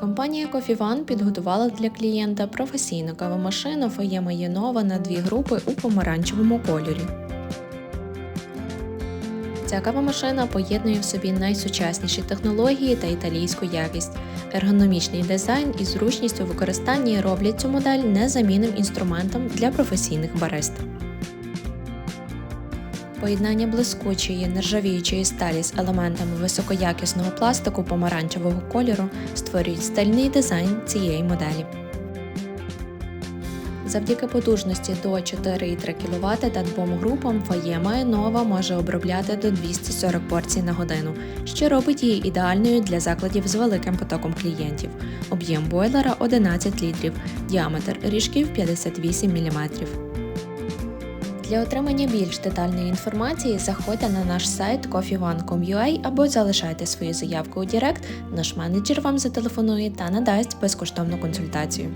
Компанія Coffee підготувала для клієнта професійну кавомашину Фоєма Єнова на дві групи у помаранчевому кольорі. Ця кавомашина поєднує в собі найсучасніші технології та італійську якість. Ергономічний дизайн і зручність у використанні роблять цю модель незамінним інструментом для професійних барист. Поєднання блискучої нержавіючої сталі з елементами високоякісного пластику помаранчевого кольору створюють стильний дизайн цієї моделі. Завдяки потужності до 4,3 кВт та двом групам Фоєма Нова може обробляти до 240 порцій на годину, що робить її ідеальною для закладів з великим потоком клієнтів. Об'єм бойлера 11 літрів, діаметр ріжків 58 мм. Для отримання більш детальної інформації заходьте на наш сайт coffeeone.com.ua або залишайте свою заявку у Директ, наш менеджер вам зателефонує та надасть безкоштовну консультацію.